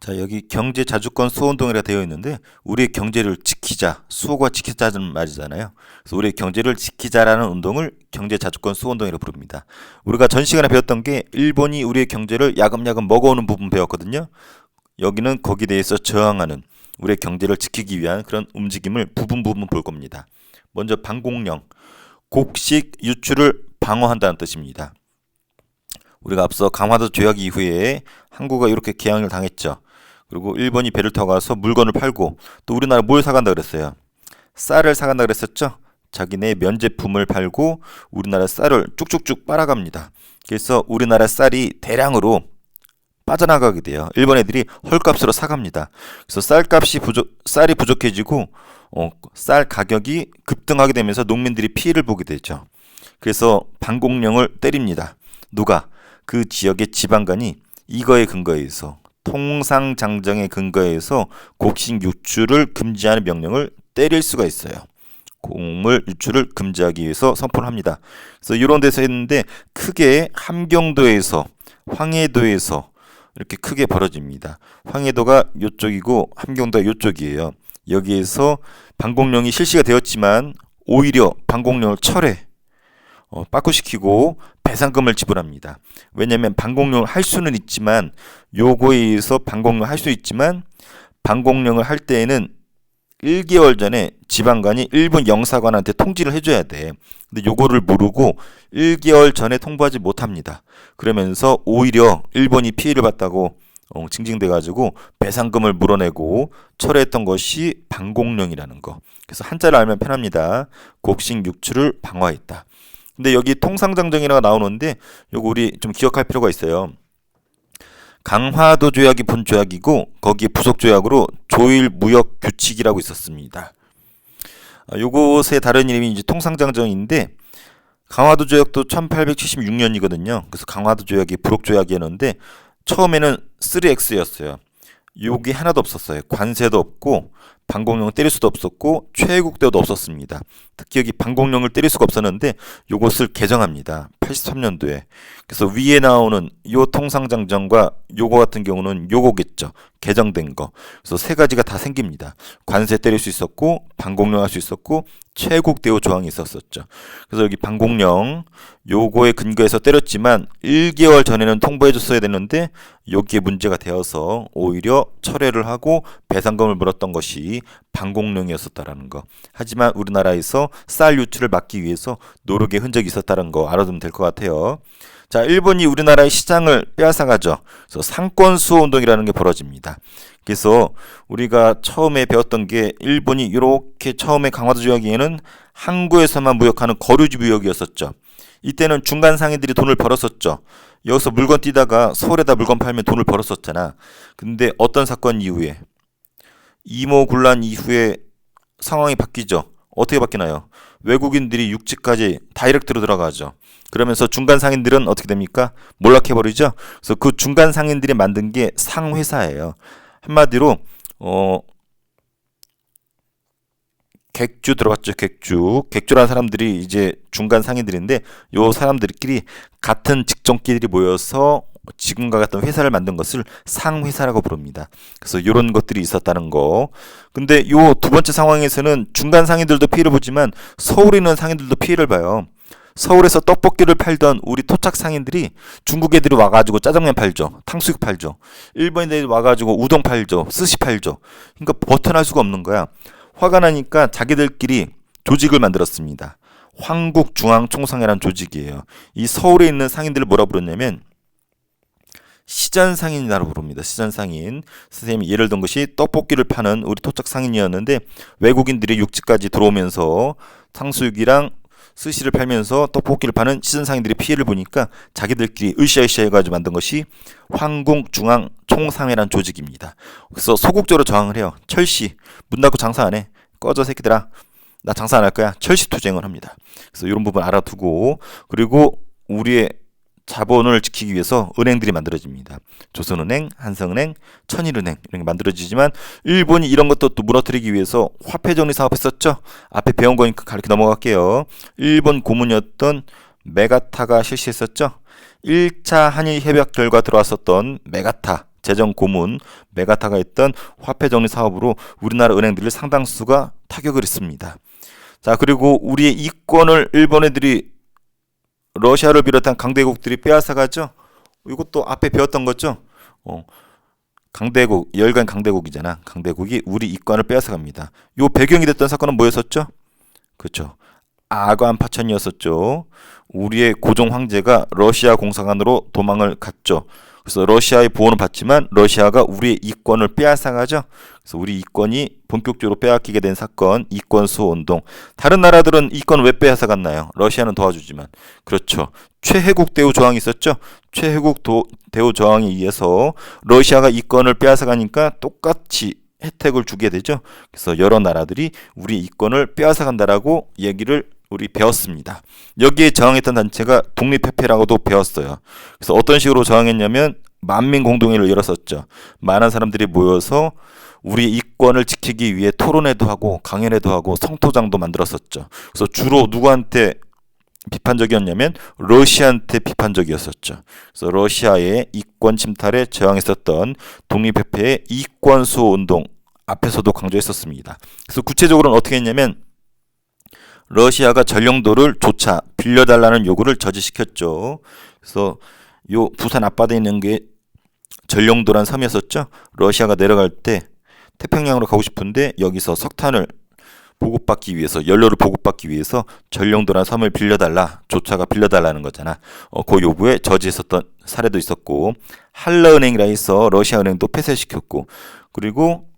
자, 여기 경제 자주권 수호운동이라 되어 있는데 우리의 경제를 지키자, 수호가 지키자는 말이잖아요. 그래서 우리의 경제를 지키자라는 운동을 경제 자주권 수호운동이라고 부릅니다. 우리가 전 시간에 배웠던 게 일본이 우리의 경제를 야금야금 먹어오는 부분 배웠거든요. 여기는 거기에 대해서 저항하는 우리의 경제를 지키기 위한 그런 움직임을 부분 부분 볼 겁니다. 먼저 방공령, 곡식 유출을 방어한다는 뜻입니다. 우리가 앞서 강화도 조약 이후에 한국가 이렇게 개항을 당했죠. 그리고 일본이 배를 타고 가서 물건을 팔고 또 우리나라 뭘 사간다 그랬어요? 쌀을 사간다 그랬었죠? 자기네 면제품을 팔고 우리나라 쌀을 쭉쭉쭉 빨아갑니다. 그래서 우리나라 쌀이 대량으로 빠져나가게 돼요. 일본 애들이 헐값으로 사갑니다. 그래서 쌀값이 부족, 쌀이 부족해지고 어, 쌀 가격이 급등하게 되면서 농민들이 피해를 보게 되죠. 그래서 반공령을 때립니다. 누가 그 지역의 지방간이 이거에 근거해서 통상장정의 근거에서 곡식 유출을 금지하는 명령을 때릴 수가 있어요. 곡물 유출을 금지하기 위해서 선포를 합니다. 그래서 이런 데서 했는데 크게 함경도에서 황해도에서 이렇게 크게 벌어집니다. 황해도가 이쪽이고 함경도가 이쪽이에요. 여기에서 방공령이 실시가 되었지만 오히려 방공령을 철회, 어, 빠꾸시키고 배상금을 지불합니다. 왜냐하면 방공령을 할 수는 있지만 요거에 의해서 방공령을 할수 있지만 방공령을 할 때에는 1개월 전에 지방관이 일본 영사관한테 통지를 해줘야 돼. 근데 요거를 모르고 1개월 전에 통보하지 못합니다. 그러면서 오히려 일본이 피해를 봤다고 어, 징징대가지고 배상금을 물어내고 철회했던 것이 방공령이라는 거. 그래서 한자를 알면 편합니다. 곡식 육출을 방어했다. 근데 여기 통상장정이라고 나오는데 요거 우리 좀 기억할 필요가 있어요. 강화도 조약이 본 조약이고 거기에 부속 조약으로 조일 무역 규칙이라고 있었습니다. 아, 요것의 다른 이름이 이제 통상장정인데 강화도 조약도 1876년이거든요. 그래서 강화도 조약이 부록 조약이었는데 처음에는 3X였어요. 욕이 하나도 없었어요. 관세도 없고 방공령을 때릴 수도 없었고 최애국대도 없었습니다. 특히 여기 방공령을 때릴 수가 없었는데 요것을 개정합니다. 83년도에. 그래서 위에 나오는 요 통상장정과 요거 같은 경우는 요거겠죠. 개정된 거. 그래서 세 가지가 다 생깁니다. 관세 때릴 수 있었고 방공령 할 수 있었고 최국 대우 조항이 있었었죠. 그래서 여기 방공령 요거에 근거해서 때렸지만 1개월 전에는 통보해 줬어야 되는데 여기에 문제가 되어서 오히려 철회를 하고 배상금을 물었던 것이 방공령이었었다라는 거. 하지만 우리나라에서 쌀 유출을 막기 위해서 노력의 흔적이 있었다는 거 알아두면 될 것 같 아요. 자, 일본이 우리나라의 시장을 빼앗아가죠. 그래서 상권 수호 운동이라는 게 벌어집니다. 그래서 우리가 처음에 배웠던 게 일본이 이렇게 처음에 강화도 조약에는 항구에서만 무역하는 거류지 무역이었었죠. 이때는 중간 상인들이 돈을 벌었었죠. 여기서 물건 띄다가 서울에다 물건 팔면 돈을 벌었었잖아. 근데 어떤 사건 이후에 이모 굴란 이후에 상황이 바뀌죠. 어떻게 바뀌나요? 외국인들이 육지까지 다이렉트로 들어가죠. 그러면서 중간 상인들은 어떻게 됩니까? 몰락해 버리죠. 그래서 그 중간 상인들이 만든 게 상회사예요. 한마디로 어 객주 들어갔죠. 객주. 객주라는 사람들이 이제 중간 상인들인데 요 사람들끼리 같은 직종끼리 모여서 지금과 같은 회사를 만든 것을 상회사라고 부릅니다. 그래서 이런 것들이 있었다는 거. 근데 요 두 번째 상황에서는 중간 상인들도 피해를 보지만 서울에 있는 상인들도 피해를 봐요. 서울에서 떡볶이를 팔던 우리 토착 상인들이 중국 애들이 와가지고 짜장면 팔죠. 탕수육 팔죠. 일본 애들이 와가지고 우동 팔죠. 스시 팔죠. 그러니까 버텨날 수가 없는 거야. 화가 나니까 자기들끼리 조직을 만들었습니다. 황국중앙총상회라는 조직이에요. 이 서울에 있는 상인들을 뭐라 부르냐면 시전 상인이라고 부릅니다. 시전 상인. 선생님이 예를 든 것이 떡볶이를 파는 우리 토착 상인이었는데 외국인들이 육지까지 들어오면서 탕수육이랑 스시를 팔면서 떡볶이를 파는 시전 상인들이 피해를 보니까 자기들끼리 으쌰으쌰 해가지고 만든 것이 황궁중앙 총상회란 조직입니다. 그래서 소극적으로 저항을 해요. 철시 문 닫고 장사 안 해. 꺼져 새끼들아. 나 장사 안 할 거야. 철시 투쟁을 합니다. 그래서 이런 부분 알아두고 그리고 우리의 자본을 지키기 위해서 은행들이 만들어집니다. 조선은행, 한성은행, 천일은행 이런 게 만들어지지만 일본이 이런 것도 또 무너뜨리기 위해서 화폐 정리 사업했었죠. 앞에 배운 거니까 가르쳐 넘어갈게요. 일본 고문이었던 메가타가 실시했었죠. 1차 한일 협약 결과 들어왔었던 메가타 재정 고문, 메가타가 했던 화폐 정리 사업으로 우리나라 은행들을 상당수가 타격을 했습니다. 자, 그리고 우리의 이권을 일본 애들이 러시아를 비롯한 강대국들이 빼앗아가죠. 이것도 앞에 배웠던 거죠. 어, 강대국, 열간 강대국이잖아. 강대국이 우리 이권을 빼앗아갑니다. 요 배경이 됐던 사건은 뭐였었죠? 그렇죠. 아관 파천이었었죠. 우리의 고종 황제가 러시아 공사관으로 도망을 갔죠. 그래서 러시아의 보호는 받지만 러시아가 우리의 이권을 빼앗아가죠. 그래서 우리 이권이 본격적으로 빼앗기게 된 사건 이권 수호 운동. 다른 나라들은 이권 왜 빼앗아갔나요? 러시아는 도와주지만 그렇죠. 최혜국 대우 조항이 있었죠. 최혜국 도, 대우 조항에 의해서 러시아가 이권을 빼앗아가니까 똑같이 혜택을 주게 되죠. 그래서 여러 나라들이 우리 이권을 빼앗아간다라고 얘기를 우리 배웠습니다. 여기에 저항했던 단체가 독립협회라고도 배웠어요. 그래서 어떤 식으로 저항했냐면 만민 공동회를 열었었죠. 많은 사람들이 모여서 우리 이권을 지키기 위해 토론회도 하고 강연회도 하고 성토장도 만들었었죠. 그래서 주로 누구한테 비판적이었냐면 러시아한테 비판적이었었죠. 그래서 러시아의 이권 침탈에 저항했었던 독립협회의 이권 수호 운동 앞에서도 강조했었습니다. 그래서 구체적으로는 어떻게 했냐면 러시아가 전령도를 조차 빌려달라는 요구를 저지시켰죠. 그래서 요 부산 앞바다에 있는 게 전령도란 섬이었었죠. 러시아가 내려갈 때 태평양으로 가고 싶은데 여기서 석탄을 보급받기 위해서 연료를 보급받기 위해서 전령도란 섬을 빌려달라 조차가 빌려달라는 거잖아. 어, 그 요구에 저지했었던 사례도 있었고 한라은행이라 해서 러시아 은행도 폐쇄시켰고 그리고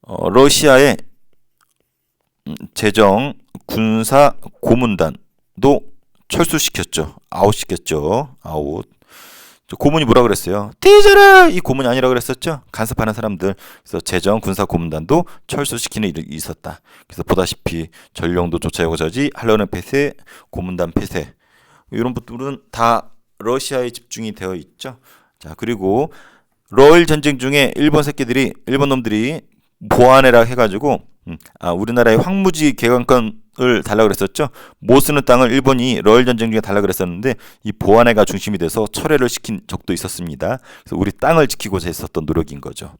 어, 러시아의 음, 재정 군사 고문단도 철수시켰죠. 아웃시켰죠. 아웃. 고문이 뭐라 그랬어요? 뒤져라! 이 고문이 아니라 그랬었죠? 간섭하는 사람들. 그래서 재정 군사 고문단도 철수시키는 일이 있었다. 그래서 보다시피 전령도 조차요구 저지, 한러는 폐쇄, 고문단 폐쇄. 이런 것들은 다 러시아에 집중이 되어 있죠. 자, 그리고 러일 전쟁 중에 일본 새끼들이, 일본 놈들이 보안해라 해가지고, 음, 아, 우리나라의 황무지 개관권 을 달라 그랬었죠. 못 쓰는 땅을 일본이 러일 전쟁 중에 달라 그랬었는데 이 보안회가 중심이 돼서 철회를 시킨 적도 있었습니다. 그래서 우리 땅을 지키고자 했었던 노력인 거죠.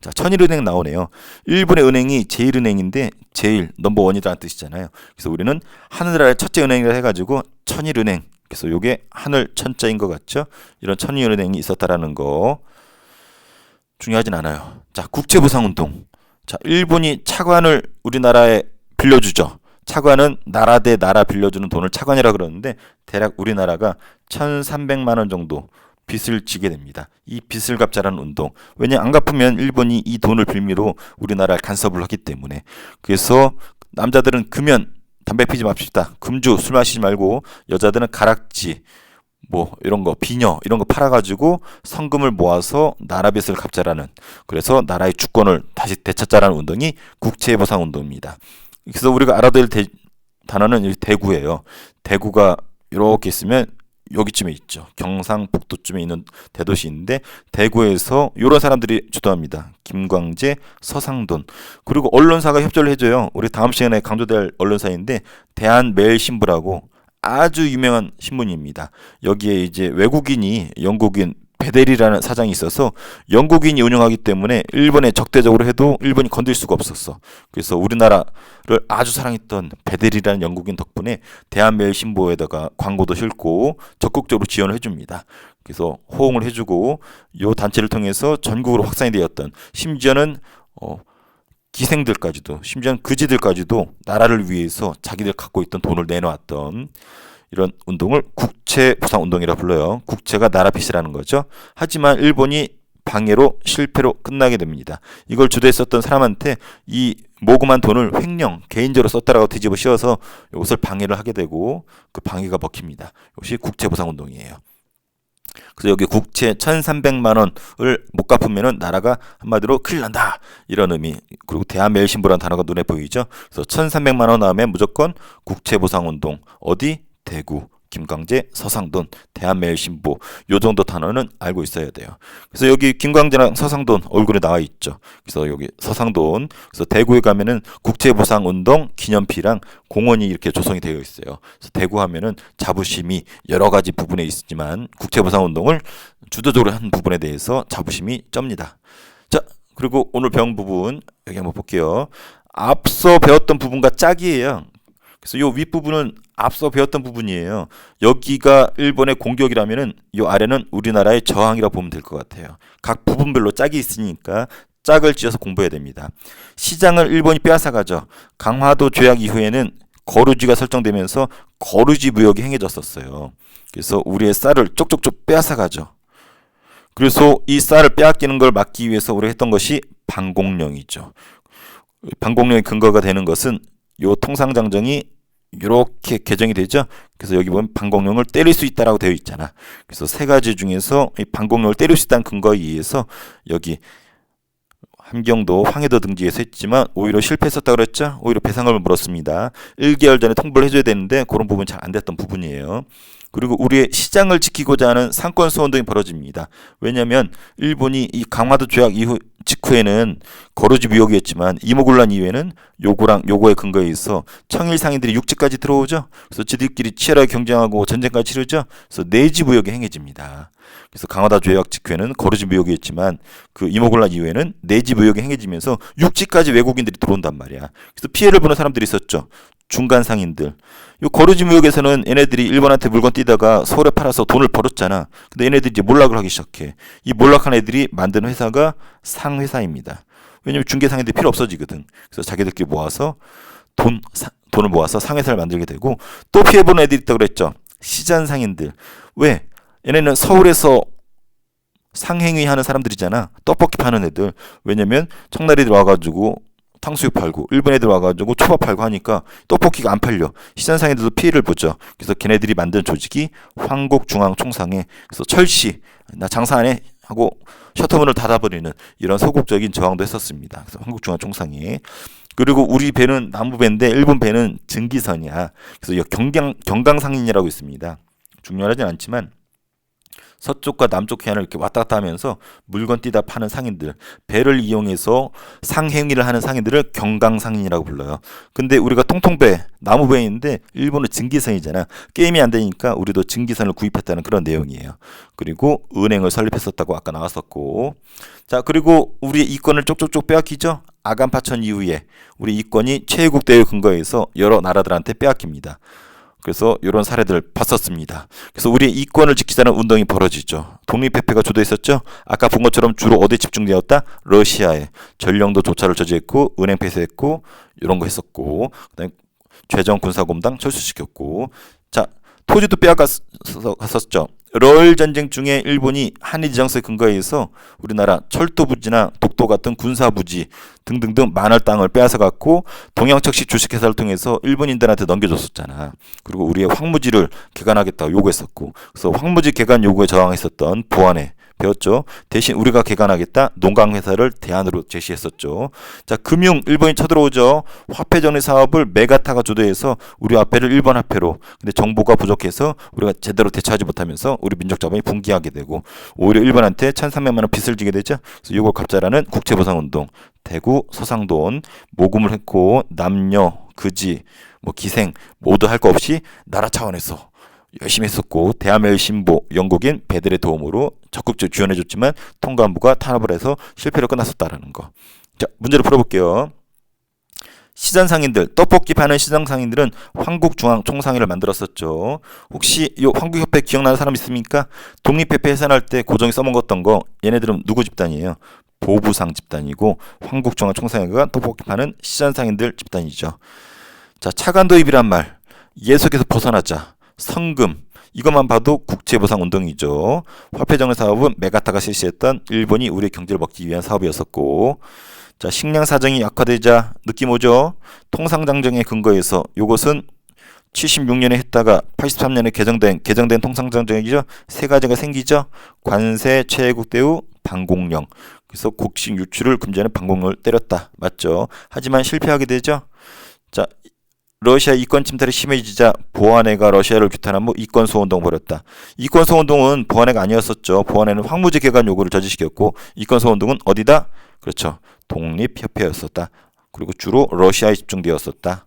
자, 천일은행 나오네요. 일본의 은행이 제일은행인데 제일 넘버 원이라는 뜻이잖아요. 그래서 우리는 하늘나라의 첫째 은행이라 해가지고 천일은행. 그래서 요게 하늘 천자인 것 같죠? 이런 천일은행이 있었다라는 거 중요하진 않아요. 자, 국제보상운동. 자, 일본이 차관을 우리나라에 빌려주죠. 차관은 나라 대 나라 빌려주는 돈을 차관이라 그러는데 대략 우리나라가 1,300만 원 정도 빚을 지게 됩니다. 이 빚을 갚자라는 운동. 왜냐 안 갚으면 일본이 이 돈을 빌미로 우리나라를 간섭을 하기 때문에. 그래서 남자들은 금연 담배 피지 맙시다. 금주 술 마시지 말고 여자들은 가락지 뭐 이런 거 비녀 이런 거 팔아가지고 성금을 모아서 나라 빚을 갚자라는 그래서 나라의 주권을 다시 되찾자라는 운동이 국채보상 운동입니다. 그래서 우리가 알아둬야 될 단어는 대구예요. 대구가 이렇게 있으면 여기쯤에 있죠. 경상북도쯤에 있는 대도시인데 대구에서 이런 사람들이 주도합니다. 김광재, 서상돈 그리고 언론사가 협조를 해줘요. 우리 다음 시간에 강조될 언론사인데 대한매일신부라고 아주 유명한 신문입니다. 여기에 이제 외국인이 영국인 베델이라는 사장이 있어서 영국인이 운영하기 때문에 일본에 적대적으로 해도 일본이 건들 수가 없었어. 그래서 우리나라를 아주 사랑했던 베델이라는 영국인 덕분에 대한매일 신보에다가 광고도 실고 적극적으로 지원을 해줍니다. 그래서 호응을 해주고 이 단체를 통해서 전국으로 확산이 되었던 심지어는 어, 기생들까지도 심지어는 그지들까지도 나라를 위해서 자기들 갖고 있던 돈을 내놓았던 이런 운동을 국채 보상 운동이라 불러요. 국채가 나라 빚이라는 거죠. 하지만 일본이 방해로 실패로 끝나게 됩니다. 이걸 주도했었던 사람한테 이 모금한 돈을 횡령 개인적으로 썼다라고 뒤집어 씌워서 이것을 방해를 하게 되고 그 방해가 먹힙니다. 이것이 국채 보상 운동이에요. 그래서 여기 국채 1,300만 원을 못 갚으면은 나라가 한마디로 큰일 난다. 이런 의미. 그리고 대한매일신부라는 단어가 눈에 보이죠. 그래서 1,300만 원 나오면 무조건 국채 보상 운동. 어디? 대구, 김광재, 서상돈, 대한매일신보 요 정도 단어는 알고 있어야 돼요. 그래서 여기 김광재랑 서상돈 얼굴에 나와 있죠. 그래서 여기 서상돈 그래서 대구에 가면은 국제보상운동 기념피랑 공원이 이렇게 조성이 되어 있어요. 그래서 대구 하면은 자부심이 여러 가지 부분에 있지만 국제보상운동을 주도적으로 한 부분에 대해서 자부심이 쩝니다. 자 그리고 오늘 배운 부분 여기 한번 볼게요. 앞서 배웠던 부분과 짝이에요. 그래서 요 윗부분은 앞서 배웠던 부분이에요. 여기가 일본의 공격이라면은 요 아래는 우리나라의 저항이라 고 보면 될 것 같아요. 각 부분별로 짝이 있으니까 짝을 지어서 공부해야 됩니다. 시장을 일본이 빼앗아가죠. 강화도 조약 이후에는 거루지가 설정되면서 거루지 무역이 행해졌었어요. 그래서 우리의 쌀을 쪽쪽쪽 빼앗아가죠. 그래서 이 쌀을 빼앗기는 걸 막기 위해서 우리가 했던 것이 방공령이죠. 방공령의 근거가 되는 것은 요 통상 장정이 이렇게 개정이 되죠. 그래서 여기 보면 방공령을 때릴 수 있다라고 되어 있잖아. 그래서 세 가지 중에서 이 방공령을 때릴 수 있다는 근거에 의해서 여기 함경도 황해도 등지에서 했지만 오히려 실패했었다고 그랬죠. 오히려 배상을 물었습니다. 1개월 전에 통보를 해줘야 되는데 그런 부분 잘 안 됐던 부분이에요. 그리고 우리의 시장을 지키고자 하는 상권 소운동이 벌어집니다. 왜냐하면 일본이 이 강화도 조약 이후 직후에는 거루지 무역이었지만 이모군란 이후에는 요구랑 요거의 근거에 있어 청일 상인들이 육지까지 들어오죠. 그래서 지들끼리 치열하게 경쟁하고 전쟁까지 치르죠. 그래서 내지 무역이 행해집니다. 그래서 강화도 조약 직후에는 거루지 무역이었지만 그 이모군란 이후에는 내지 무역이 행해지면서 육지까지 외국인들이 들어온단 말이야. 그래서 피해를 보는 사람들이 있었죠. 중간 상인들. 요 거루지 무역에서는 얘네들이 일본한테 물건 띄다가 서울에 팔아서 돈을 벌었잖아. 근데 얘네들이 이제 몰락을 하기 시작해. 이 몰락한 애들이 만든 회사가 상회사입니다. 왜냐면 중개 상인들이 필요 없어지거든. 그래서 자기들끼리 모아서 돈 사, 돈을 모아서 상회사를 만들게 되고 또 피해 보는 애들이 있다고 그랬죠. 시장 상인들. 왜? 얘네는 서울에서 상행위 하는 사람들이잖아. 떡볶이 파는 애들. 왜냐면 청나리들 와가지고 탕수육 팔고 일본 애들 와가지고 초밥 팔고 하니까 떡볶이가 안 팔려 시장상인들도 피해를 보죠. 그래서 걔네들이 만든 조직이 황국중앙총상회 그래서 철시 나 장사 안해 하고 셔터문을 닫아버리는 이런 소극적인 저항도 했었습니다. 그래서 한국중앙총상회 그리고 우리 배는 남부 배인데 일본 배는 증기선이야. 그래서 경강 경강상인이라고 있습니다. 중요하진 않지만 서쪽과 남쪽 해안을 이렇게 왔다 갔다 하면서 물건 띄다 파는 상인들, 배를 이용해서 상행위를 하는 상인들을 경강상인이라고 불러요. 근데 우리가 통통배, 나무배인데 일본은 증기선이잖아. 게임이 안 되니까 우리도 증기선을 구입했다는 그런 내용이에요. 그리고 은행을 설립했었다고 아까 나왔었고. 자, 그리고 우리의 이권을 쪽쪽쪽 빼앗기죠? 아간파천 이후에 우리 이권이 최애국 대회 근거에서 여러 나라들한테 빼앗깁니다. 그래서 이런 사례들 봤었습니다. 그래서 우리의 이권을 지키자는 운동이 벌어지죠. 독립회폐가 주도했었죠. 아까 본 것처럼 주로 어디 집중되었다? 러시아에 전령도 조차를 저지했고 은행 폐쇄했고 이런 거 했었고 그다음에 최정 군사공당 철수시켰고 자 토지도 빼앗갔었죠. 러일 전쟁 중에 일본이 한일 지정서에 근거해서 우리나라 철도 부지나 독도 같은 군사 부지 등등등 많은 땅을 빼앗아 갖고 동양척시 주식회사를 통해서 일본인들한테 넘겨줬었잖아. 그리고 우리의 황무지를 개간하겠다고 요구했었고, 그래서 황무지 개간 요구에 저항했었던 보안에 배웠죠. 대신 우리가 개간하겠다 농강 회사를 대안으로 제시했었죠. 자, 금융 일본이 쳐들어오죠. 화폐 정리 사업을 메가타가 주도해서 우리 화폐를 일본 화폐로. 근데 정보가 부족해서 우리가 제대로 대처하지 못하면서 우리 민족 자본이 붕괴하게 되고 오히려 일본한테 1,300만 원 빚을 지게 되죠. 그래서 이걸 갚자라는 국제 보상 운동. 대구 서상돈 모금을 했고 남녀 그지 뭐 기생 모두 할 거 없이 나라 차원에서 열심히 했었고 대한매일 신보 영국인 배들의 도움으로 적극적으로 지원해줬지만 통감부가 탄압을 해서 실패로 끝났었다라는 거. 자 문제를 풀어볼게요. 시장 상인들 떡볶이 파는 시장 상인들은 황국중앙 총상회를 만들었었죠. 혹시 이 황국협회 기억나는 사람 있습니까? 독립협회 해산할 때 고정이 써먹었던 거 얘네들은 누구 집단이에요? 보부상 집단이고 황국중앙 총상회가 떡볶이 파는 시장 상인들 집단이죠. 자 차관 도입이란 말 예속에서 벗어나자 성금 이것만 봐도 국제보상 운동이죠. 화폐정리 사업은 메가타가 실시했던 일본이 우리 경제를 먹기 위한 사업이었었고 자 식량 사정이 약화되자 느낌 오죠. 통상장정의 근거에서 이것은 76년에 했다가 83년에 개정된 개정된 통상장정이죠. 세 가지가 생기죠. 관세 최애국 대우 방공령. 그래서 곡식 유출을 금지하는 방공령을 때렸다. 맞죠? 하지만 실패하게 되죠. 자, 러시아 이권 침탈이 심해지자 보안회가 러시아를 규탄한 후 이권 소운동 벌였다. 이권 소운동은 보안회가 아니었었죠. 보안회는 황무지 개간 요구를 저지시켰고 이권 소운동은 어디다? 그렇죠. 독립협회였었다. 그리고 주로 러시아에 집중되었었다.